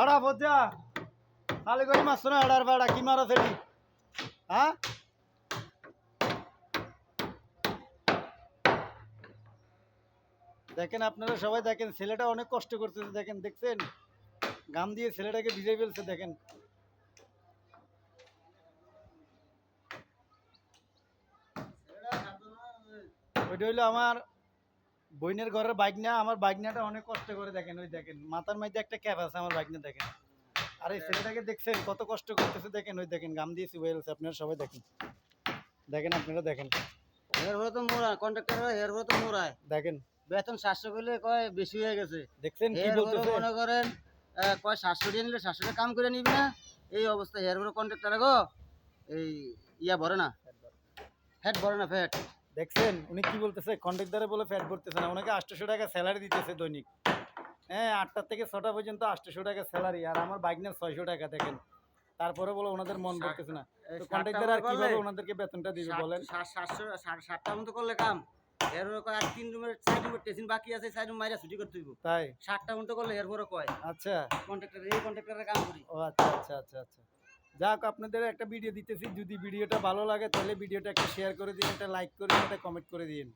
আড়া বোঝা না, আড়ার কি মারা সেটি হ্যাঁ? দেখেন আপনারা সবাই দেখেন, ছেলেটা অনেক কষ্ট করতেছে, দেখেন, দেখছেন? গাম দিয়ে ছেলেটাকে ভিজে ফেলছে, দেখেন। ওইটা হইল আমার বইনের ঘরের বাইকনা আমার বাইকনাটা অনেক কষ্ট করে দেখেন ওই দেখেন মাথার মধ্যে একটা ক্যাপ আছে আমার বাইকনা দেখেন। আর এই ছেলেটাকে দেখছেন কত কষ্ট করতেছে দেখেন ওই দেখেন গাম দিয়ে চুবে গেছে আপনারা সবাই দেখেন। দেখেন আপনারা দেখেন। এর তো মোড়ায় কন্ট্রাক্টর এর হলো তো মোড়ায় দেখেন। বেতন সাতশো করলে কয় বেশি হয়ে গেছে। দেখছেন কি বলতেছে? মনে করেন কয় সাতশো দিয়ে নিলে সাতশো কাম করে নিবি না? এই অবস্থা এর হলো কন্ট্রাক্টর গো এই ইয়া ভরে না। ফ্যাট ভরে না ফ্যাট। দেখছেন? উনি কি বলতেছে? কন্ট্রাক্টারে বলে ফ্যাট ভরতেছে না। ওনাকে আটশোশো টাকা স্যালারি দিতেছে দৈনিক। হ্যাঁ আটটা থেকে ছটা পর্যন্ত আটশোশো টাকা স্যালারি আর আমার বাইক নিয়ে ছয়শো টাকা দেখেন। তারপরে বলে ওনাদের মন ভরতেছে না। তো কন্ট্রাক্টার আর কীভাবে ওনাদেরকে বেতনটা দিবে বলেন? সাতশো সাতটার মতো করলে কাম। এর হলো কয় আর তিন রুমের চার রুমের টেসিন বাকি আছে চার রুম মাইরা ছুটি করতে হইব। তাই? সাতটা মতো করলে এর কয়? আচ্ছা। কন্ট্রাক্টর এই কন্ট্রাক্টরের কাম করি। ও আচ্ছা আচ্ছা আচ্ছা আচ্ছা। যাক, আপনাদের একটা ভিডিও দিতেছি। যদি ভিডিওটা ভালো লাগে, তাহলে ভিডিওটা একটা শেয়ার করে দিন, একটা লাইক করে দিন, একটা কমেন্ট করে দিন।